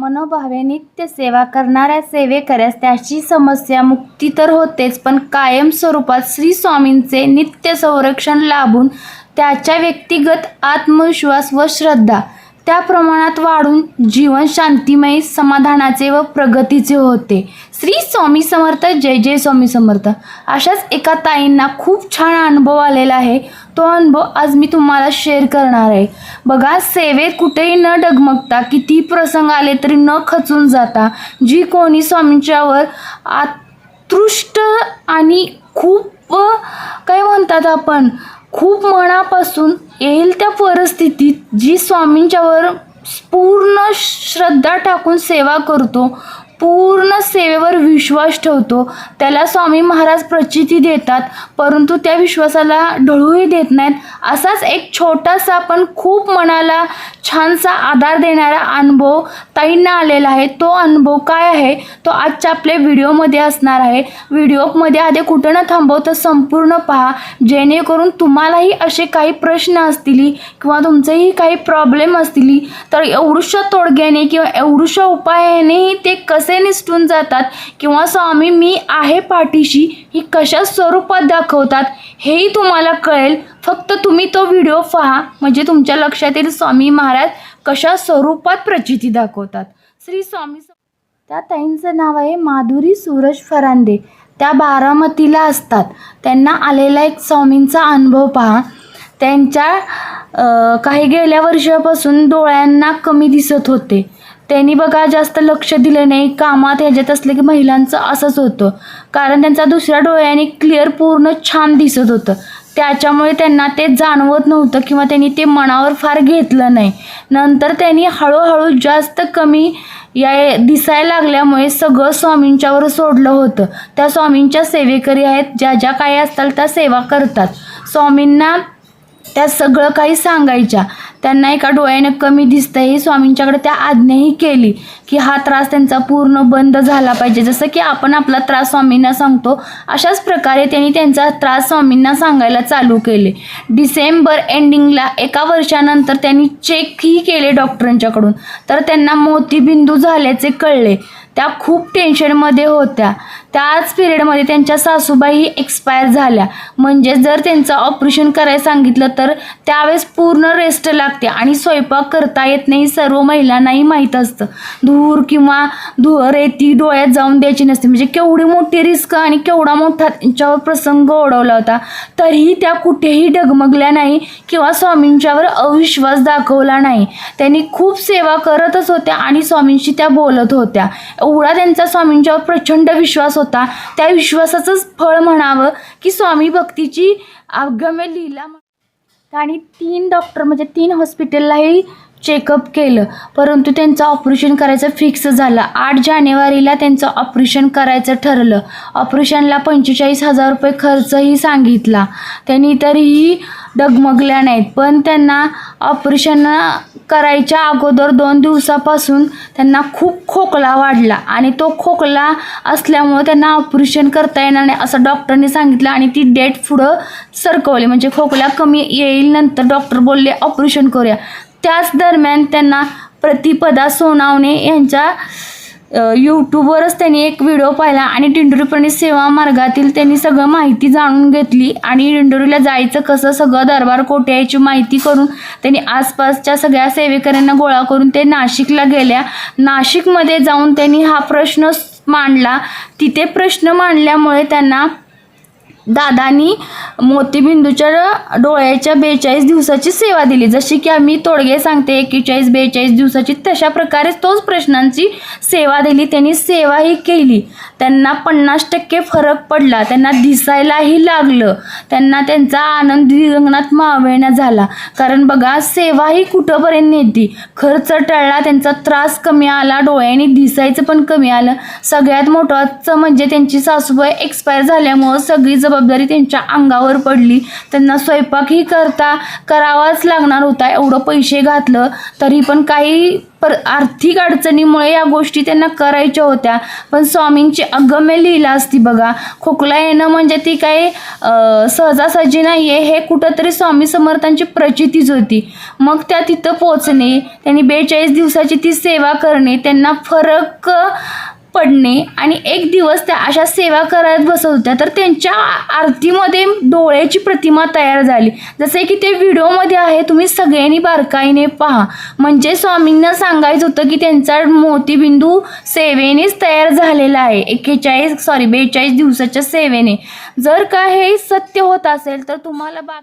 मनोभावे नित्य सेवा करणाऱ्या सेवेकऱ्यास त्याची समस्या मुक्ती तर होतेच पण कायम स्वरूपात श्री स्वामींचे नित्य संरक्षण लाभून त्याच्या व्यक्तिगत आत्मविश्वास व श्रद्धा त्या प्रमाणात वाढून जीवन शांतिमय समाधानाचे व प्रगतीचे होते. श्री स्वामी समर्थ जय जय स्वामी समर्थ. अशाच एका ताईंना खूप छान अनुभव आलेला आहे. तो अनुभव आज मी तुम्हाला शेअर करणार आहे. बघा सेवेत कुठेही न डगमगता किती प्रसंग आले तरी न खचून जाता जी कोणी स्वामींच्यावर आतृष्ट आणि खूप काय म्हणतात आपण खूप मनापासून येईल त्या परिस्थितीत जी स्वामींच्यावर पूर्ण श्रद्धा टाकून सेवा करतो पूर्ण सेवेवर विश्वास ठेवतो. त्याला स्वामी महाराज प्रचिती देतात परंतु त्या विश्वासाला ढळूही देत नाहीत. असाच एक छोटासा पण खूप मनाला छानसा आधार देणारा अनुभव ताईंना आलेला आहे. तो अनुभव काय आहे? तो आजच्या आपल्या व्हिडिओमध्ये असणार आहे. व्हिडिओमध्ये आधी कुठं न थांबवता संपूर्ण पहा. जेणेकरून तुम्हालाही असे काही प्रश्न असतील किंवा तुमचेही काही प्रॉब्लेम असतील तर एवढूशा तोडग्याने किंवा एवढूशा उपायानेही ते कसं निसटून जातात किंवा स्वामी मी आहे पाठीशी ही कशा स्वरूपात दाखवतात हेही तुम्हाला कळेल. फक्त तुम्ही तो व्हिडिओ पहा. म्हणजे तुमच्या लक्षात येईल स्वामी महाराज कशा स्वरूपात प्रचिती दाखवतात. श्री स्वामी त्या ताईंचं नाव आहे माधुरी सूरज फरांदे. त्या बारामतीला असतात. त्यांना आलेला एक स्वामींचा अनुभव पहा. त्यांच्या काही गेल्या वर्षापासून डोळ्यांना कमी दिसत होते. त्यांनी बघा जास्त लक्ष दिलं नाही. कामात ह्याच्यात असले की महिलांचं असंच होतं. कारण त्यांचा दुसऱ्या डोळ्याने क्लिअर पूर्ण छान दिसत होतं. त्याच्यामुळे त्यांना ते जाणवत नव्हतं किंवा त्यांनी ते मनावर फार घेतलं नाही. नंतर त्यांनी हळूहळू जास्त कमी या दिसायला लागल्यामुळे सगळं स्वामींच्यावर सोडलं होतं. त्या स्वामींच्या सेवेकरी आहेत. ज्या ज्या काही असतात त्या सेवा करतात. स्वामींना त्या सगळं काही सांगायच्या. त्यांना एका डोळ्याने कमी दिसतं हे स्वामींच्याकडे त्या आज्ञाही केली की हा त्रास त्यांचा पूर्ण बंद झाला पाहिजे. जसं की आपण आपला त्रास स्वामींना सांगतो अशाच प्रकारे त्यांनी त्यांचा त्रास स्वामींना सांगायला चालू केले. डिसेंबर एंडिंगला एका वर्षानंतर त्यांनी चेकही केले डॉक्टरांच्याकडून तर त्यांना मोतीबिंदू झाल्याचे कळले. त्या खूप टेन्शनमध्ये होत्या. त्याच पिरियडमध्ये त्यांच्या सासूबाई एक्सपायर झाल्या. म्हणजे जर त्यांचं ऑपरेशन करायला सांगितलं तर त्यावेळेस पूर्ण रेस्ट लागते आणि स्वयंपाक करता येत नाही सर्व महिलांनाही माहीत असतं. धूर किंवा धू रेती डोळ्यात जाऊन द्यायची नसते. म्हणजे केवढी मोठी रिस्क आणि केवढा मोठा त्यांच्यावर प्रसंग ओढवला होता. तरीही त्या कुठेही डगमगल्या नाही किंवा स्वामींच्यावर अविश्वास दाखवला नाही. त्यांनी खूप सेवा करतच होत्या आणि स्वामींशी त्या बोलत होत्या. एवढा त्यांचा स्वामींच्यावर प्रचंड विश्वास होता. त्या विश्वासाचंच फळ म्हणावं की स्वामी भक्तीची अगम्य लिहिला आणि तीन डॉक्टर म्हणजे तीन हॉस्पिटललाही चेकअप केलं. परंतु त्यांचं ऑपरेशन करायचं फिक्स झालं. आठ जानेवारीला त्यांचं ऑपरेशन करायचं ठरलं. ऑपरेशनला पंचेचाळीस हजार रुपये खर्चही सांगितला. त्यांनी तरीही डगमगल्या नाहीत. पण त्यांना ऑपरेशन करायच्या अगोदर दोन दिवसापासून त्यांना खूप खोकला वाढला. आणि तो खोकला असल्यामुळं त्यांना ऑपरेशन करता येणार नाही असं डॉक्टरने सांगितलं आणि ती डेट पुढं सरकवली. म्हणजे खोकला कमी येईल नंतर डॉक्टर बोलले ऑपरेशन करूया. त्याच दरम्यान त्यांना प्रतिपदा सोनावणे यांच्या यूट्यूबवरच त्यांनी एक व्हिडिओ पाहिला आणि दिंडोरीपणी सेवा मार्गातील त्यांनी सगळं माहिती जाणून घेतली आणि दिंडोरीला जायचं कसं सगळं दरबार कोठे याची माहिती करून त्यांनी आसपासच्या सगळ्या सेवेकऱ्यांना गोळा करून ते नाशिकला गेल्या. नाशिकमध्ये जाऊन त्यांनी हा प्रश्न मांडला. तिथे प्रश्न मांडल्यामुळे त्यांना दादानी मोतीबिंदूच्या डोळ्याच्या बेचाळीस दिवसाची सेवा दिली. जशी की आम्ही तोडगे सांगते एकेचाळीस बेचाळीस दिवसाची तशा प्रकारे तोच प्रश्नांची सेवा दिली. त्यांनी सेवाही केली. त्यांना पन्नास टक्के फरक पडला. त्यांना दिसायलाही लागलं. त्यांना त्यांचा आनंद रंगणात मावेना झाला. कारण बघा सेवाही कुठंपर्यंत नेती? खर्च टळला त्यांचा त्रास कमी आला डोळ्याने दिसायचं पण कमी आलं. सगळ्यात मोठंचं म्हणजे त्यांची सासूबाई एक्सपायर झाल्यामुळं सगळी जबाबदारी त्यांच्या अंगावर पडली. त्यांना स्वयंपाकही करता करावाच लागणार होता. एवढं पैसे घातलं तरी पण काही पर आर्थिक अडचणीमुळे या गोष्टी त्यांना करायच्या होत्या. पण स्वामींची अगम्य लिहिला असती बघा. खोकला येणं म्हणजे ती काही सहजासहजी नाही आहे हे कुठंतरी स्वामी समर्थांची प्रचितीच होती. मग त्या तिथं पोचणे त्यांनी बेचाळीस दिवसाची ती सेवा करणे त्यांना फरक पडणे आणि एक दिवस त्या अशा सेवा करत बसत होत्या तर त्यांच्या आरतीमध्ये डोळ्याची प्रतिमा तयार झाली. जसे की ते व्हिडिओमध्ये आहे तुम्ही सगळ्यांनी बारकाईने पहा. म्हणजे स्वामींना सांगायचं होतं की त्यांचा मोतीबिंदू सेवेनेच तयार झालेला आहे. एक्केचाळीस सॉरी बेचाळीस दिवसाच्या सेवेने. जर का हे सत्य होत असेल तर तुम्हाला बाकी